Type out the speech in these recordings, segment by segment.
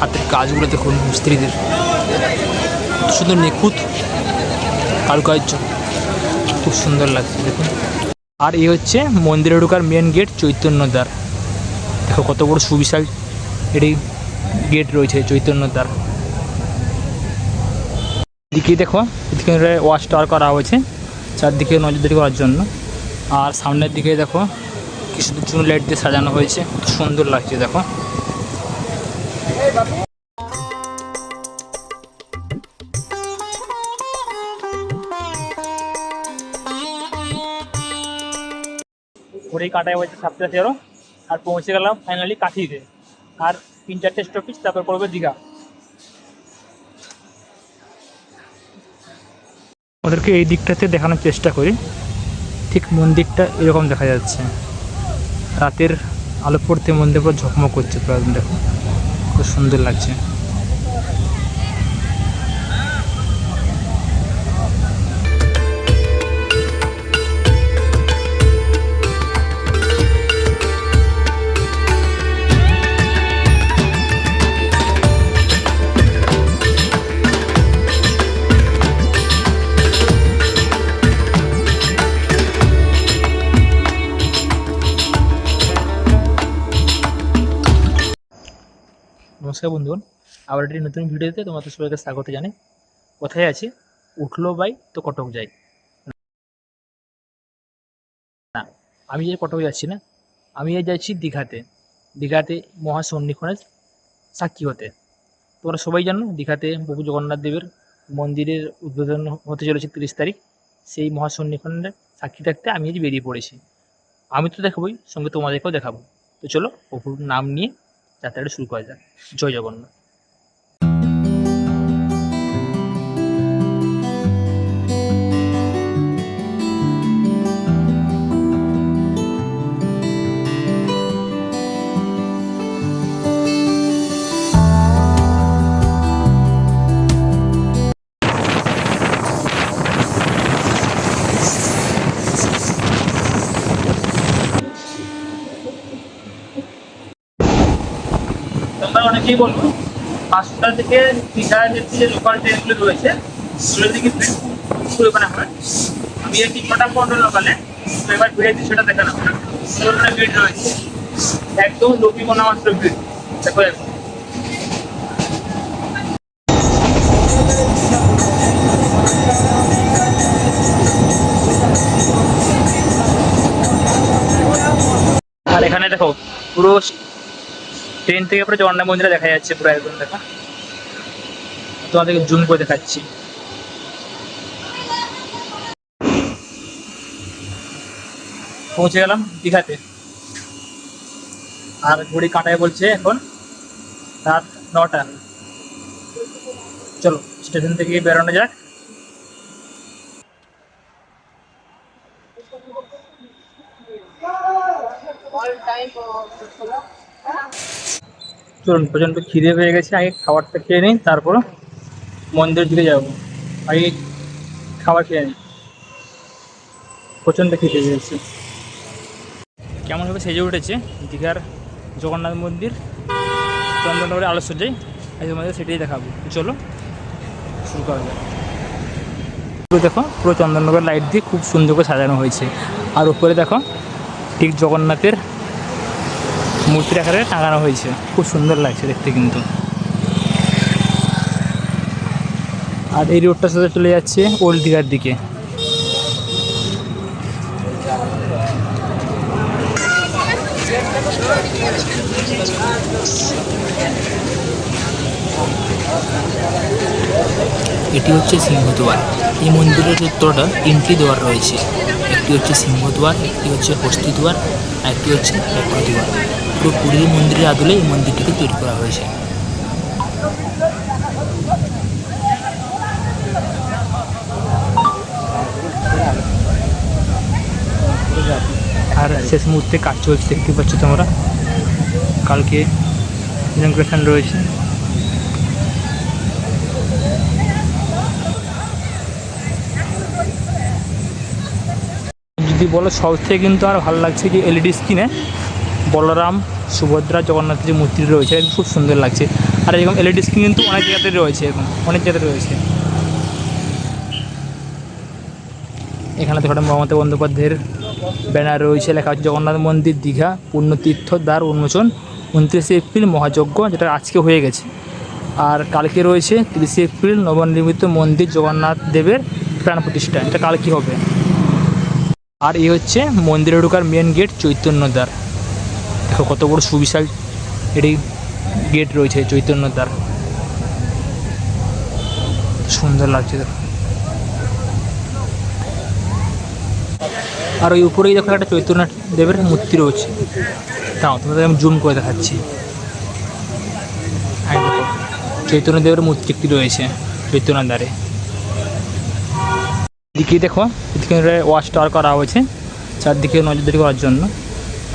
হাতের কাজগুলো দেখুন, মিস্ত্রিদের। সুন্দর নিখুঁত কারুকার্য। খুব সুন্দর লাগছে, দেখুন। আর এই হচ্ছে মন্দিরে ঢোকার মেন গেট চৈতন্যদ্বার। দেখো কত বড় সুবিশাল এটি গেট রয়েছে, চৈতন্যদ্বার। এদিকে দেখো, এদিকে ওয়াচ টাওয়ার করা হয়েছে, চারদিকে নজরদারি করার জন্য। আর সামনের দিকে দেখো, কিছু চুন লাইট দিয়ে সাজানো হয়েছে সুন্দর লাগছে, দেখো। ঘুরেই কাটায় হয়েছে সাতটা তেরো আর পৌঁছে গেলাম ফাইনালি কাঠিতে। আর তিন চারটে স্টপিস তারপর পড়বে দীঘা। ওদেরকে এই দিকটাতে দেখানোর চেষ্টা করি। ঠিক মন্দিরটা এরকম দেখা যাচ্ছে। রাতের আলো পড়তে মন্দির পুরো ঝকমক করছে, পুরো দেখো। খুব সুন্দর লাগছে। নমস্কার বন্ধুগণ। আবার একটি নতুন ভিডিওতে তোমাদের সবাইকে স্বাগত জানাই। কোথায় আছে? উঠল বাই তো কটক যাই। না, আমি যে কটক যাচ্ছি না, আমি যাচ্ছি দীঘাতে। দীঘাতে মহাসন্নিক্ষণের সাক্ষী হতে। তোমরা সবাই জানো, দীঘাতে প্রভু জগন্নাথ দেবের মন্দিরের উদ্বোধন হতে চলেছে তিরিশ তারিখ। সেই মহাসন্নিক্ষণের সাক্ষী থাকতে আমি আজ বেরিয়ে পড়েছি। আমি তো দেখাবই, সঙ্গে তোমাদেরকেও দেখাবো। তো চলো, প্রভুর নাম নিয়ে যাত্রাটা শুরু করা যাক। জয় জগন্নাথ। অনেকেই বলব? পাঁচটা থেকে দীঘা যেতে যে লোকাল ট্রেনগুলো রয়েছে, সেগুলো থেকে ভিড় পরিমাণে হয় আমি এই তিনটা পনেরো লোকালে তো এবার ভিড়ের দৃশ্যটা দেখে নেব পুরোটা ভিড় রয়েছে। একদম লোকি মনে মাত্র ভিড়। দেখো একদম আর এখানে দেখো, পুরো ট্রেন থেকে পুরো জগন্নাথ মন্দিরে দেখা যাচ্ছে পুরো একদম দেখা। তোমাদেরকে জুম করে দেখাচ্ছি। পৌঁছে গেলাম দীঘাতে। আর ঘড়ি কাঁটায় বলছে এখন রাত নটা। চলো, স্টেশন থেকে বেরোনো যাক। চলুন, প্রচণ্ড খিদে পেয়ে গেছে। আগে খাবারটা খেয়ে নিই তারপর মন্দিরের দিকে যাব। আগে খাবার খেয়ে নিই। প্রচণ্ড খিদে হয়ে পেয়েছে কেমনভাবে সেজে উঠেছে দীঘার জগন্নাথ মন্দির? চন্দননগরের আলোচর্যায় আজ তোমাদের সেটাই দেখাবো। চলো, শুরু করা যাক। দেখো, পুরো চন্দননগর লাইট দিয়ে খুব সুন্দর করে সাজানো হয়েছে। আর উপরে দেখো, ঠিক জগন্নাথের মূর্তির আকারে টাঙানো হয়েছে। খুব সুন্দর লাগছে দেখতে কিন্তু। আর এই রোডটার সাথে চলে যাচ্ছে ওল্ড দীঘার দিকে। এটি হচ্ছে সিংহদুয়ার। এই মন্দিরের উত্তরটা তিনটি দুয়ার রয়েছে। একটি হচ্ছে সিংহদুয়ার, একটি হচ্ছে হস্তিদুয়ার, আর একটি হচ্ছে বক্রদুয়ার। পুরো পুরীর মন্দিরের আদলে এই মন্দিরটিকে তৈরি করা হয়েছে। আর শেষ মুহূর্তে কাজ চলছে, দেখতে পাচ্ছ তোমরা। কালকে ইনগ্রেশন রয়েছে। যদি বলো সব থেকে কিন্তু আর ভালো লাগছে যে এলইডি স্ক্রিনে বলরাম সুভদ্রা জগন্নাথের যে মূর্তি রয়েছে খুব সুন্দর লাগছে। আর এরকম এলইডি স্ক্রিন কিন্তু অনেক জায়গাতে রয়েছে এরকম অনেক জায়গাতে রয়েছে। এখানে দেখো মমতা বন্দ্যোপাধ্যায়ের ব্যানার রয়েছে, লেখা হচ্ছে জগন্নাথ মন্দির দীঘা, পুণ্যতীর্থ দ্বার উন্মোচন, উনত্রিশে এপ্রিল মহাযজ্ঞ, যেটা আজকে হয়ে গেছে। আর কালকে রয়েছে তিরিশে এপ্রিল নবনির্মিত মন্দির জগন্নাথ দেবের প্রাণ প্রতিষ্ঠা, এটা কালকে হবে? আর এই হচ্ছে মন্দিরে ঢোকার মেন গেট চৈতন্য দ্বার। দেখো কত বড় সুবিশাল এটি গেট রয়েছে চৈতন্য দ্বার সুন্দর লাগছে দেখো। আর ওই উপরেই দেখো একটা চৈতন্য দেবের মূর্তি রয়েছে। তাও তোমাদের আমি জুম করে দেখাচ্ছি। চৈতন্য দেবের মূর্তি একটি রয়েছে চৈতন্য দ্বারে এদিকে দেখো, এদিকে ওয়াচ টাওয়ার করা হয়েছে। চারদিকে নজরদারি করার জন্য।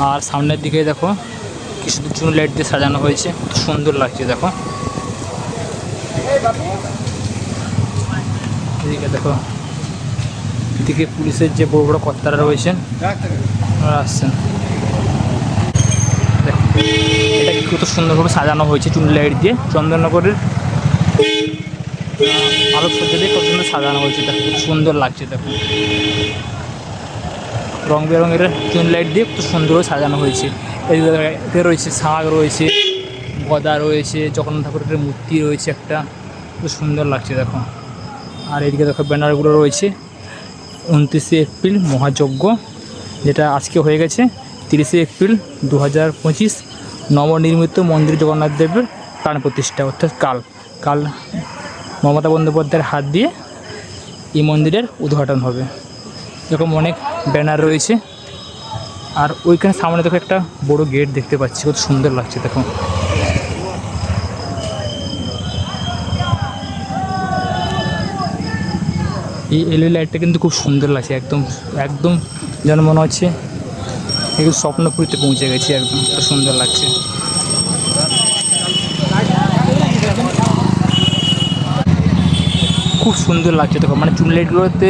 আর সামনের দিকে দেখো কিছু চুন লাইট দিয়ে সাজানো হয়েছে। সুন্দর লাগছে, দেখো। এদিকে দেখো, এদিকে পুলিশের যে বড় বড় কর্তারা রয়েছেন আসছেন। কত সুন্দরভাবে সাজানো হয়েছে চুন লাইট দিয়ে, চন্দননগরের আলোকসজ্জা দিয়ে কত সুন্দর সাজানো হয়েছে, দেখো সুন্দর লাগছে, দেখো। রং বেরঙের চুন লাইট দিয়ে খুব সুন্দরভাবে সাজানো হয়েছে। এতে রয়েছে শাক রয়েছে গদা, রয়েছে জগন্নাথ ঠাকুরের মূর্তি, রয়েছে একটা। খুব সুন্দর লাগছে দেখো। আর এদিকে দেখো, ব্যানারগুলো রয়েছে। উনত্রিশে এপ্রিল মহাযজ্ঞ, যেটা আজকে হয়ে গেছে। তিরিশে এপ্রিল দু হাজার পঁচিশ নবনির্মিত মন্দির জগন্নাথ দেবের প্রাণ প্রতিষ্ঠা, অর্থাৎ কাল। কাল মমতা বন্দ্যোপাধ্যায়ের হাত দিয়ে এই মন্দিরের উদ্ঘাটন হবে। এরকম অনেক ব্যানার রয়েছে। আর ওইখানে সামনে দেখো একটা বড় গেট দেখতে পাচ্ছি, কত সুন্দর লাগছে দেখো। এই এলই লাইটটা কিন্তু খুব সুন্দর লাগছে, একদম একদম যেন মনে হচ্ছে একদম স্বপ্নপুরীতে পৌঁছে গেছি, একদম সুন্দর লাগছে। খুব সুন্দর লাগছে দেখো মানে চুন লাইটগুলোতে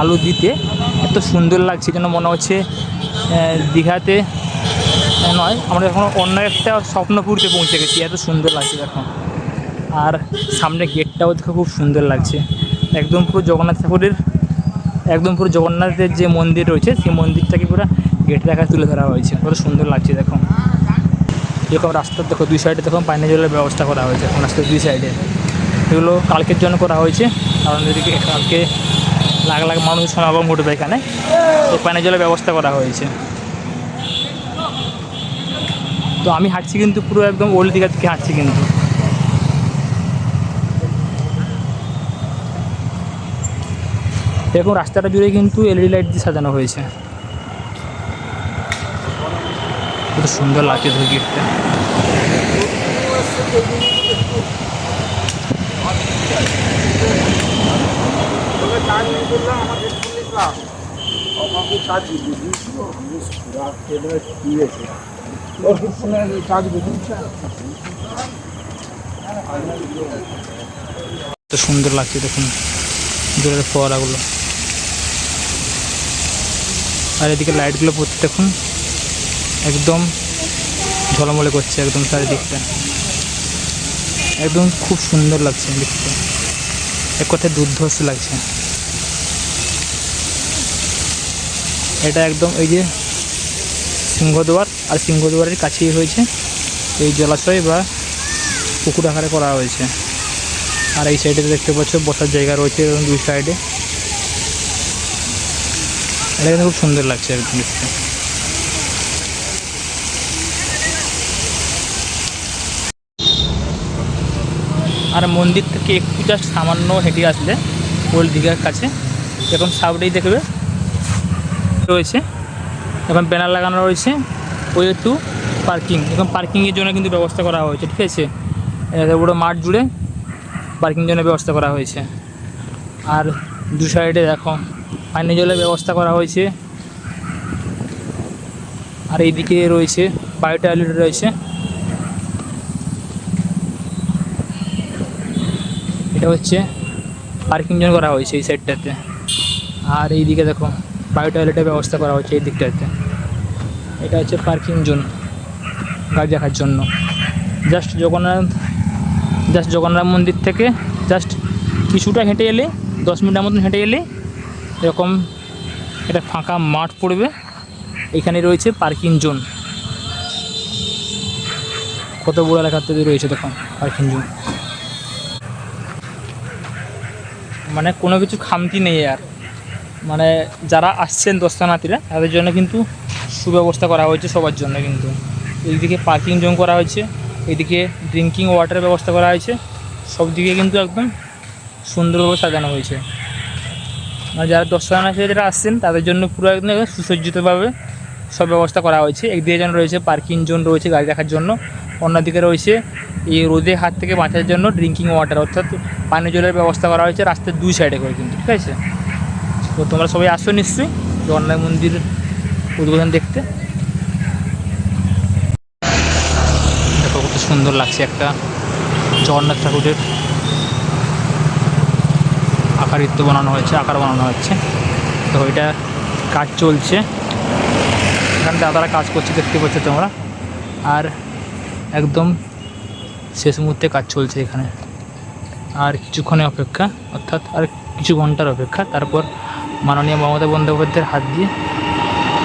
আলো দিতে এত সুন্দর লাগছে যেন মনে হচ্ছে দীঘাতে নয়, আমরা এখন অন্য একটা স্বপ্নপুরীতে পৌঁছে গেছি, এত সুন্দর লাগছে দেখো। আর সামনে গেটটাও দেখো খুব সুন্দর লাগছে। একদম পুরো জগন্নাথ ঠাকুরের, একদম পুরো জগন্নাথের যে মন্দির রয়েছে, সেই মন্দিরটাকে পুরো গেটের আকার তুলে ধরা হয়েছে। কত সুন্দর লাগছে দেখো। এরকম রাস্তার দেখো, দুই সাইডে দেখো পানীয় জলের ব্যবস্থা করা হয়েছে এখন রাস্তার দুই সাইডে এগুলো কালকের জন্য করা হয়েছে, কারণ কালকে লাখ লাখ মানুষ সমাগম ঘটবে এখানে। তো পানীয় জলের ব্যবস্থা করা হয়েছে। তো আমি হাঁটছি কিন্তু পুরো একদম ওল্ড দীঘা থেকে হাঁটছি কিন্তু। এরকম রাস্তাটা জুড়ে কিন্তু এলইডি লাইট দিয়ে সাজানো হয়েছে। কত সুন্দর লাগছে ধর গেটটা সুন্দর লাগছে দেখুন, জলের ফোয়ারাগুলো। আর এদিকে লাইটগুলো পড়তে দেখুন, একদম ঝলমলে করছে একদম চারিদিকটা। একদম খুব সুন্দর লাগছে দেখতে। এক কথায় দুর্ধর্ষ লাগছে। এটা একদম এই যে সিংহদুয়ার, আর সিংহদুয়ারের কাছেই হয়েছে এই জলাশয় বা পুকুর আকারে করা হয়েছে। আর এই সাইডে দেখতে পাচ্ছ বসার জায়গা রয়েছে এবং দুই সাইডে। এটা কিন্তু খুব সুন্দর লাগছে একদম দেখতে। আর মন্দির থেকে একটু জাস্ট সামান্য হেঁটে আসলে ওল্ড দীঘার কাছে। এরকম সাউডেই দেখবে রয়েছে এখন ব্যানার লাগানো রয়েছে। Way to parking. এখন পার্কিংয়ের জন্য কিন্তু ব্যবস্থা করা হয়েছে, ঠিক আছে? পুরো মাঠ জুড়ে পার্কিং জন্য ব্যবস্থা করা হয়েছে। আর দু সাইডে দেখো পানীয় জলের ব্যবস্থা করা হয়েছে। আর এইদিকে রয়েছে, বায়ো টয়লেট রয়েছে। এটা হচ্ছে পার্কিং জন্য করা হয়েছে এই সাইডটাতে। আর এইদিকে দেখো বায়ো টয়লেটের ব্যবস্থা করা হয়েছে এই দিকটাতে। এটা হচ্ছে পার্কিং জোন, গাড়ি রাখার জন্য। জাস্ট জগন্নাথ জাস্ট জগন্নাথ মন্দির থেকে জাস্ট কিছুটা হেঁটে এলে, দশ মিনিটের মতন হেঁটে এলে, এরকম একটা ফাঁকা মাঠ পড়বে। এখানে রয়েছে পার্কিং জোন। কত বড় এলাকার রয়েছে দেখুন পার্কিং জোন। মানে কোনো কিছু খামতি নেই আর। মানে যারা আসছেন দর্শনার্থীরা তাদের জন্য কিন্তু সুব্যবস্থা করা হয়েছে সবার জন্য কিন্তু। এইদিকে পার্কিং জোন করা হয়েছে, এদিকে ড্রিঙ্কিং ওয়াটারের ব্যবস্থা করা হয়েছে, সব দিকে কিন্তু একদম সুন্দরভাবে সাজানো হয়েছে। মানে যারা দর্শনার্থীরা আসছেন, তাদের জন্য পুরো একদম সুসজ্জিতভাবে সব ব্যবস্থা করা হয়েছে। একদিকে যেন রয়েছে পার্কিং জোন রয়েছে গাড়ি রাখার জন্য, অন্যদিকে রয়েছে এই রোদে হাত থেকে বাঁচার জন্য ড্রিঙ্কিং ওয়াটার অর্থাৎ পানীয় জলের ব্যবস্থা করা হয়েছে রাস্তার দুই সাইডে করে কিন্তু, ঠিক আছে? তো তোমরা সবাই আসো নিশ্চয়ই জগন্নাথ মন্দির উদ্বোধন দেখতে। দেখো কত সুন্দর লাগছে একটা জগন্নাথ ঠাকুরের আকারিত্ব বানানো হয়েছে, আকার বানানো হচ্ছে। তো এটা কাজ চলছে। এখানে দাদারা কাজ করছে, দেখতে পাচ্ছ তোমরা। আর একদম শেষ মুহূর্তে কাজ চলছে এখানে। আর কিছুক্ষণে অপেক্ষা, অর্থাৎ আর কিছু ঘণ্টার অপেক্ষা। তারপর মাননীয় মমতা বন্দ্যোপাধ্যায়ের হাত দিয়ে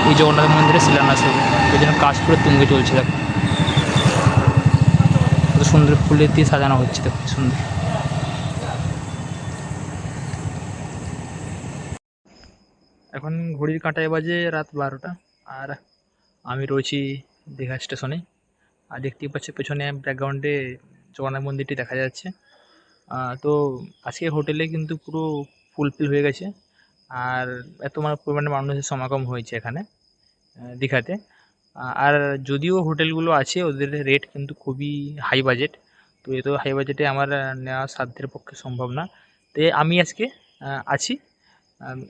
এই জগন্নাথ মন্দিরে শিলান্যাস হবে। এই জন্য কাজ পুরো তুঙ্গে চলছে, দেখো। কত সুন্দর ফুলের দিয়ে সাজানো হচ্ছে, দেখো সুন্দর। এখন ঘড়ির কাঁটায় বাজে রাত বারোটা, আর আমি রয়েছি দীঘা স্টেশনে। আর দেখতেই পাচ্ছি পেছনে ব্যাকগ্রাউন্ডে জগন্নাথ মন্দিরটি দেখা যাচ্ছে। তো আজকে হোটেলে কিন্তু পুরো ফুলফিল হয়ে গেছে। আর এত মানে পরিমাণে মানুষের সমাগম হয়েছে এখানে দীঘাতে। আর যদিও হোটেলগুলো আছে, ওদের রেট কিন্তু খুবই হাই বাজেট তো এত হাই বাজেটে আমার নেওয়া সাধ্যের পক্ষে সম্ভব না। তো আমি আজকে আছি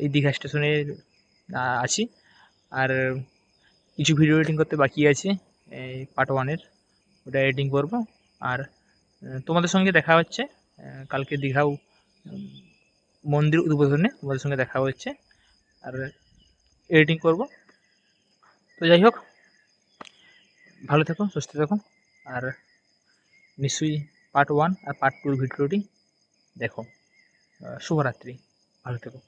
এই দীঘা স্টেশনে আছি। আর কিছু ভিডিও এডিটিং করতে বাকি আছে, এই পার্ট ওয়ানের ওটা এডিটিং করব। আর তোমাদের সঙ্গে দেখা হচ্ছে কালকে দীঘাও মন্দির উদ্বোধনে তোমাদের সঙ্গে দেখা হচ্ছে আর এডিটিং করব। তো যাই হোক, ভালো থেকো, সুস্থ থাকো। আর নিশ্চয়ই পার্ট ওয়ান আর পার্ট টুর ভিডিওটি দেখো। শুভরাত্রি। ভালো থেকো।